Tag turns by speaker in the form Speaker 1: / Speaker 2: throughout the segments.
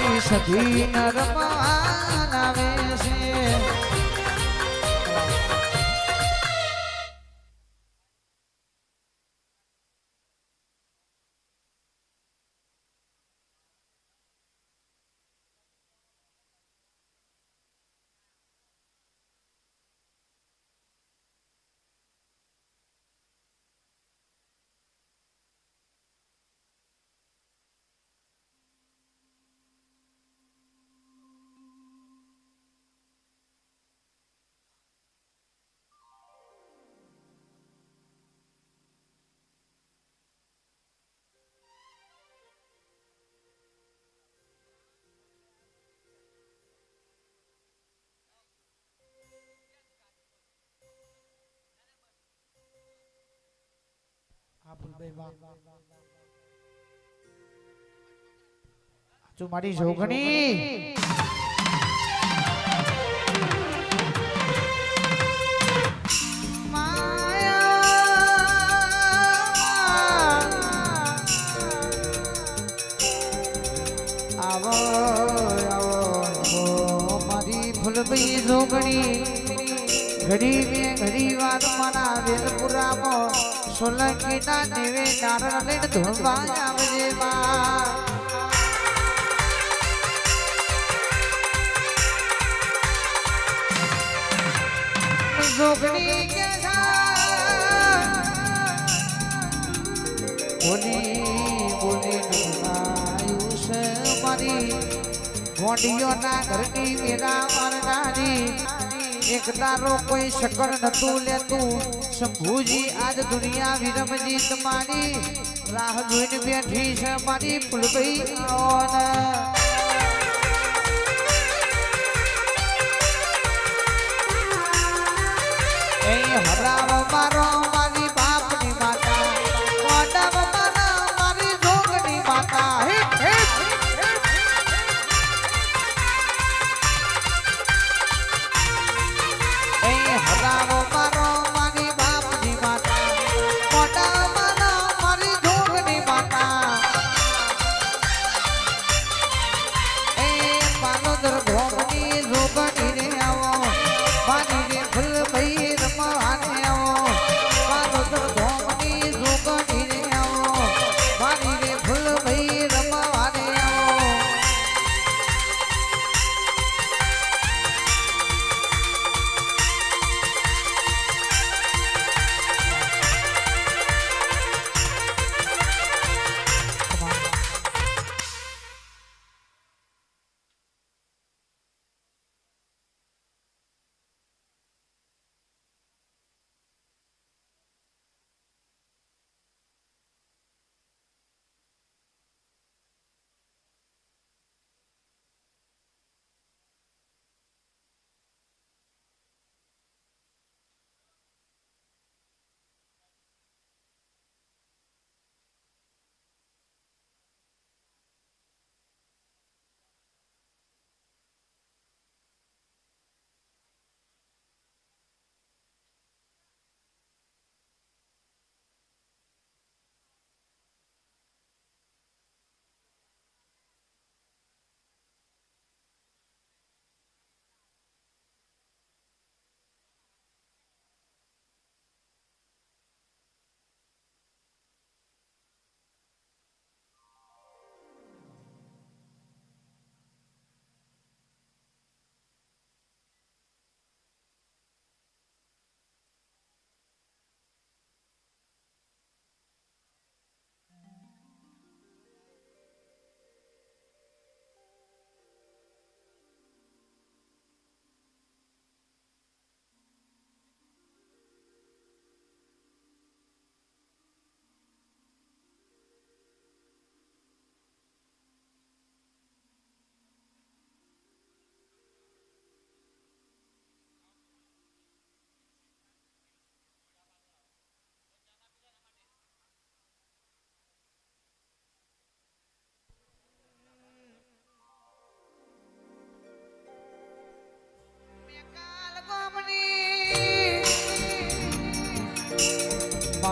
Speaker 1: મારી સખી નરમાન આવે છે જો મારી જોગણી. આવો આવો મારી ફૂલભાઈ જોગણી. ઘડી મેં ઘડી વાર મારા વેલપુરામાં સોલંકી ના દેવે નારણ લઈને ધોળવા આવજે બા જોગણી કે બોલી બોલી નવાયું છે મારી ગોંડિયોના ઘરની મેરા મારનારી એક તારો કોઈ શકર નતું લેતું શંભુજી, આજ દુનિયા વિરમજી તમારી રાહ જોઈને બેઠી છે મારી ફૂલભાઈ આવો ને. એ મારો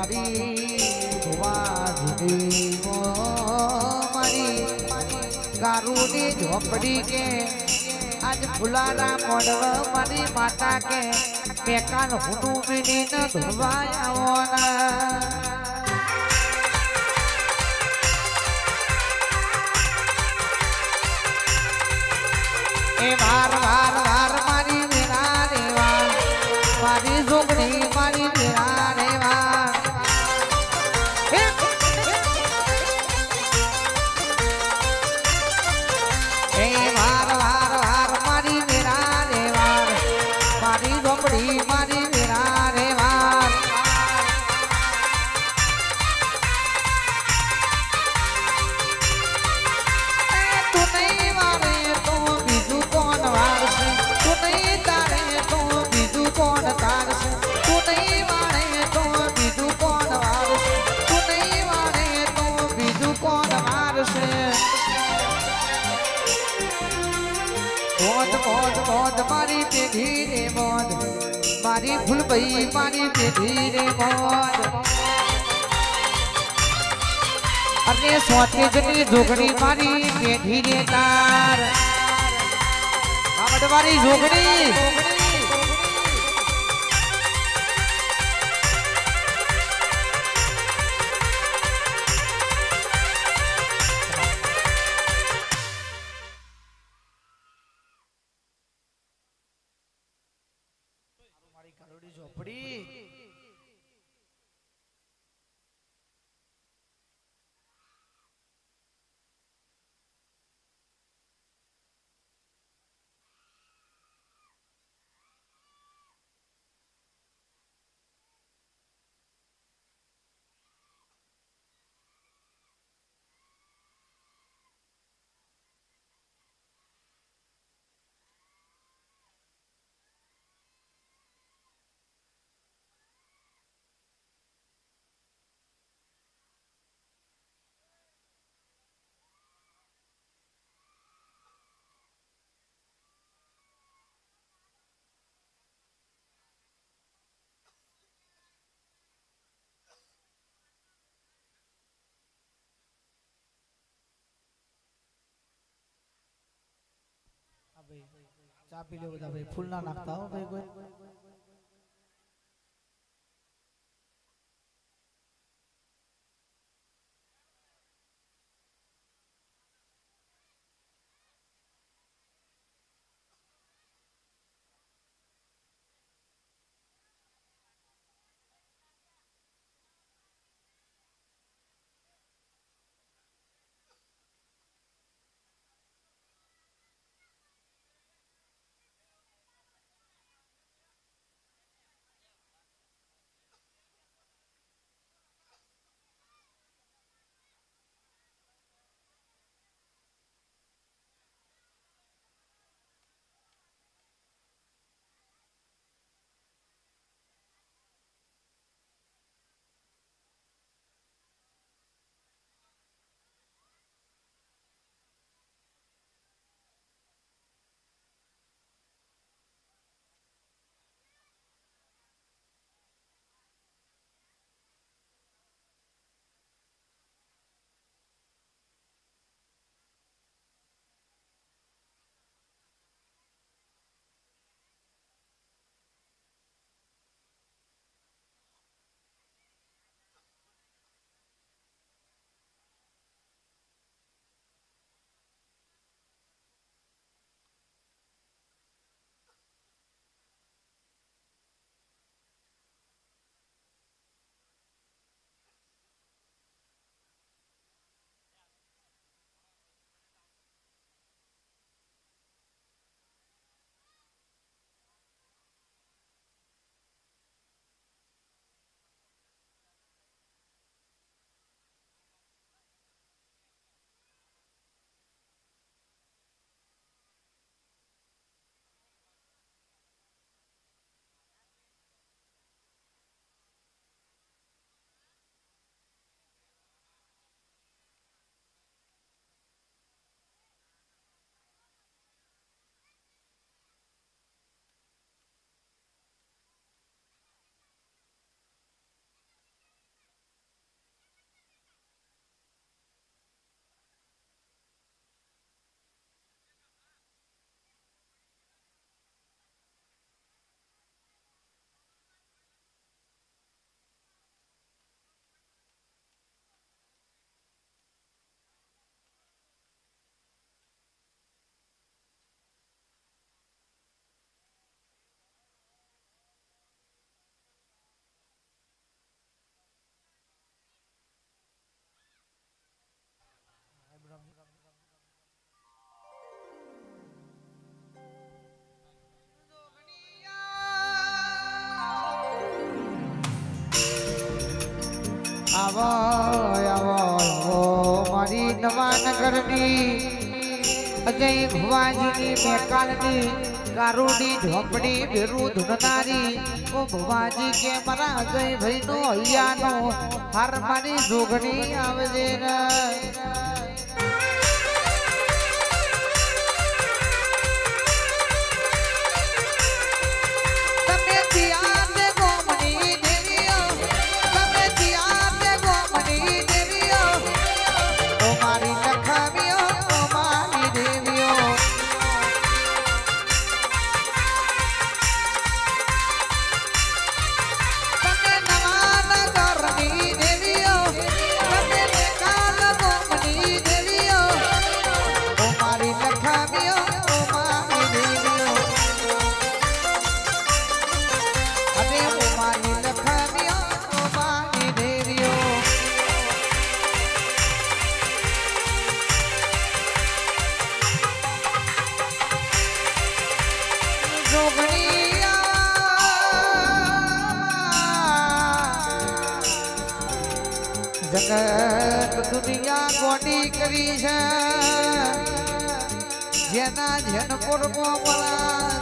Speaker 1: મારી ભુવા જુદી મારી મારું ની ઝોપડી કે, આજ ફુલારા મોડવ મારી માતા કે, મેકાન હુડું મિની ન ધોવાય ઝોપડી મારી વેરા બીજું કોણ વારશે? તું નહીં તારે તો બીજું કોણ તારશે? તું નહીં વારે તો બીજું કોણ વારશે? તું નહીં વારે બીજું કોણ વારશે? મોજ મોજ મોજ મારી પેઢી રે મોજ મારી ફૂલભાઈ મારી પેઢી રે મોજ અને સોતેજની જોગણી મારી પેઢી રે તાર. આ બધું જોગણી. ચા પી લો બધા ભાઈ. ફૂલ ના નાખતા હો ભાઈ કોઈ. અજય ભુવાજીની મેકાલની કારુડી ઝોપડી બેરું ધૂનનારી ઓ કે મારા અજય ભાઈનો હૈયાનો, હાર મારી જોગણી આવજે જગત દુનિયા ગોડી કરી છે. જેના જન ભવાની ભુ-